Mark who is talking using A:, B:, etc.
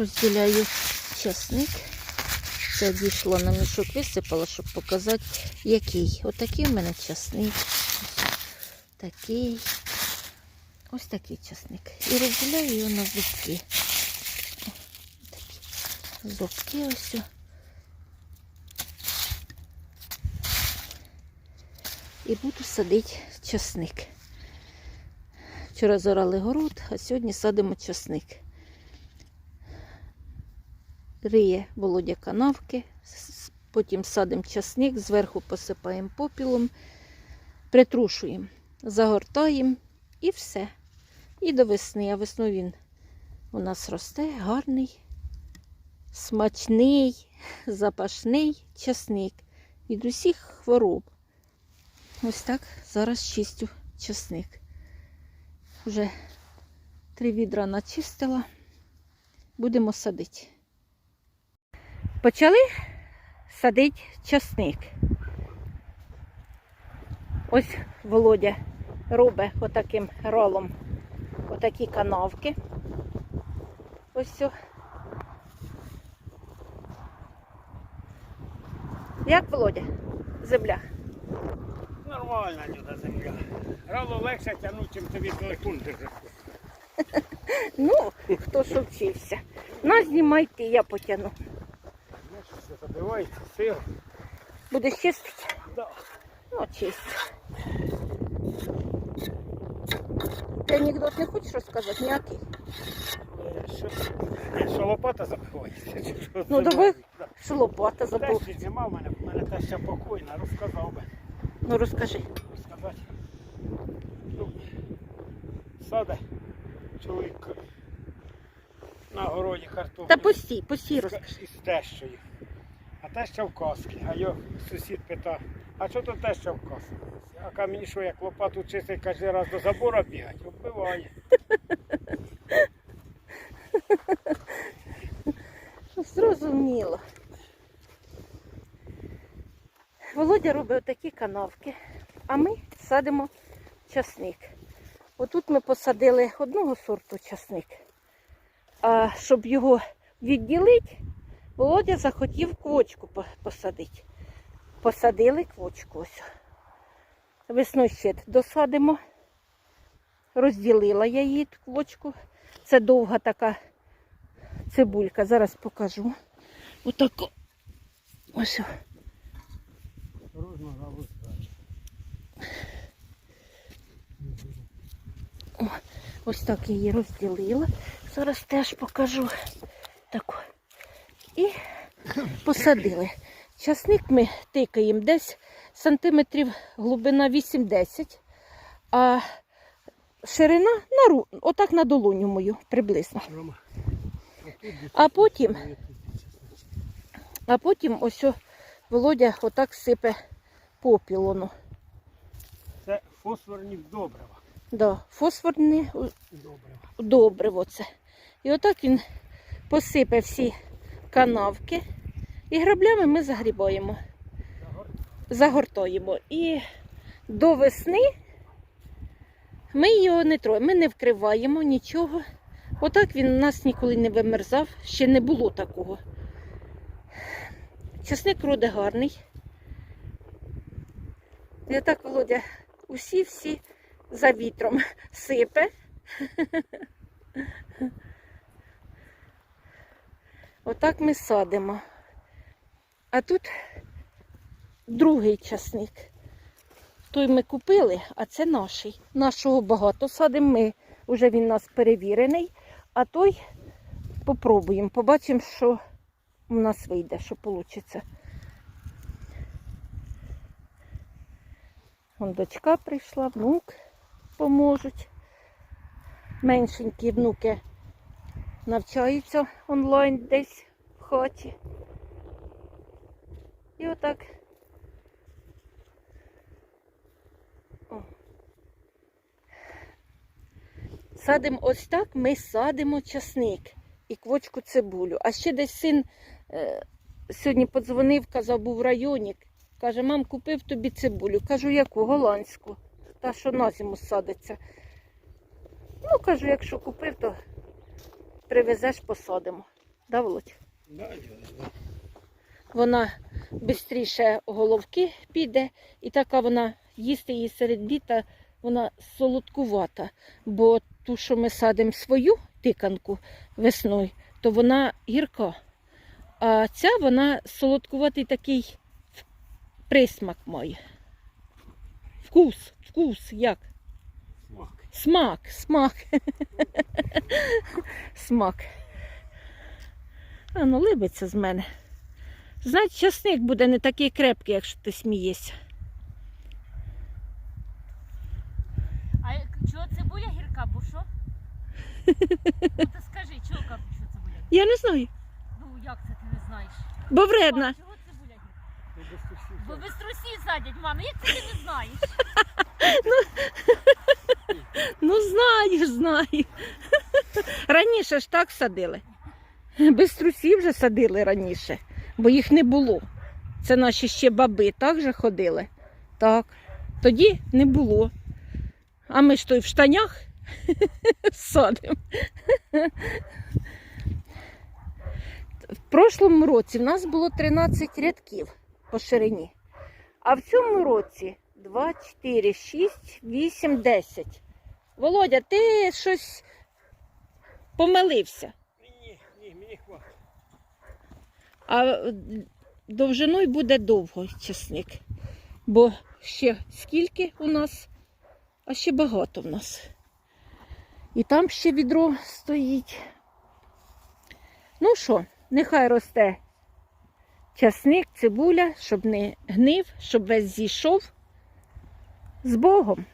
A: розділяю часник. Це дійшло на мішок, висипала, щоб показати, який. Отакий у мене часник. Такий. Ось такий часник. І розділяю його на зубки. Такі зубки ось. І буду садити часник. Вчора зорали город, а сьогодні садимо часник. Риє володя канавки, потім садимо часник, зверху посипаємо попілом, притрушуємо, загортаємо і все. І до весни, а весною він у нас росте гарний, смачний, запашний часник від усіх хвороб. Ось так зараз чистю часник. Вже три відра начистила. Будемо садити. Почали садити часник. Ось Володя робить отаким ролом отакі канавки. Ось все. Як Володя? Земля.
B: Нормальна люда земля. Рало легше тягнути, чим тобі телефон держати.
A: Ну, хто ж вчився. На, знімай ти, я потягну.
B: Знаєш, все забивається, сир.
A: Будеш чистити?
B: Да.
A: Ну, чисть. Ти анекдот не хочеш розказати? Ніякий?
B: Е, Що, що лопата забивається? чи що
A: Ну,
B: це
A: давай.
B: бачиш? Да.
A: Що лопата забув.
B: Тещі нема в мене, в мене теща покойна, розказав би.
A: Ну розкажи.
B: Розказати. Ну, саде чоловік на городі картоплю.
A: Та постій, постій
B: Із-
A: розкажи.
B: із тещою. Теща в каски. А його сусід пита, а що то теща в каски? А ка мені що, як лопату чистить кожен раз до забора бігать, вбиває.
A: Зрозуміло. Володя робить такі канавки, а ми садимо часник. Отут ми посадили одного сорту часник. А щоб його відділити, Володя захотів квочку посадити. Посадили квочку ось. Весною ще досадимо. Розділила я її квочку. Це довга така цибулька. Зараз покажу. Отако. Ось. о. Ось так її розділила. Зараз теж покажу. Таку. І посадили. Часник ми тикаємо десь сантиметрів глибина 8-10, а ширина на ру... отак на долоню мою приблизно. А потім, а потім ось Володя отак сипе попілону.
B: Це фосфорні добрива.
A: Да,
B: Добрива.
A: добриво це. І отак він посипе всі канавки. І граблями ми загрібаємо, загортаємо. І до весни ми його не троємо, ми не вкриваємо нічого. Отак він у нас ніколи не вимерзав, ще не було такого. Часник роде гарний. І отак, Володя, усі-всі за вітром сипе. Отак ми садимо. А тут другий часник. Той ми купили, а це наш. Нашого багато садимо ми. Уже він у нас перевірений. А той попробуємо. Побачимо, що у нас вийде, що вийде. Вон дочка прийшла, внук поможуть. Меншенькі внуки навчаються онлайн десь в хаті. І отак. О. Садимо ось так, ми садимо часник і квочку цибулю. А ще десь син е, сьогодні подзвонив, казав, був в районі. Каже, мам, купив тобі цибулю. Кажу, яку? Голландську. Та, що на зиму садиться. Ну, кажу, якщо купив, то привезеш, посадимо. Да, Володь? Вона швидше головки піде, і така вона їсти її серед літа, вона солодкувата. Бо ту, що ми садимо свою тиканку весною, то вона гірка. А ця вона солодкуватий такий присмак має. Вкус, вкус, як?
B: Смак.
A: Смак, смак. Смак. А ну либиться з мене. Значить, часник буде не такий крепкий, якщо ти смієшся.
C: А чого цибуля гірка, бо що? Ну ти скажи, чого кажуть, що цибуля гірка?
A: Я не знаю,
C: Ну як це ти не знаєш?
A: бо вредна.
C: Чого цибуля гірка? Бо без трусів садять, мама, як це ти не знаєш?
A: Ну знаю, знаю. Раніше ж так садили. Без трусів вже садили раніше, бо їх не було. Це наші ще баби так же ходили. Так. Тоді не було. А ми ж то й в штанях садимо. В прошлому році в нас було 13 рядків по ширині. А в цьому році 2, 4, 6, 8, 10. Володя, ти щось помилився.
B: Ні, ні, мені хватить.
A: А довжиною буде довго часник. Бо ще скільки у нас, а ще багато в нас. І там ще відро стоїть. Ну що, нехай росте часник, цибуля, щоб не гнив, щоб весь зійшов. З Богом.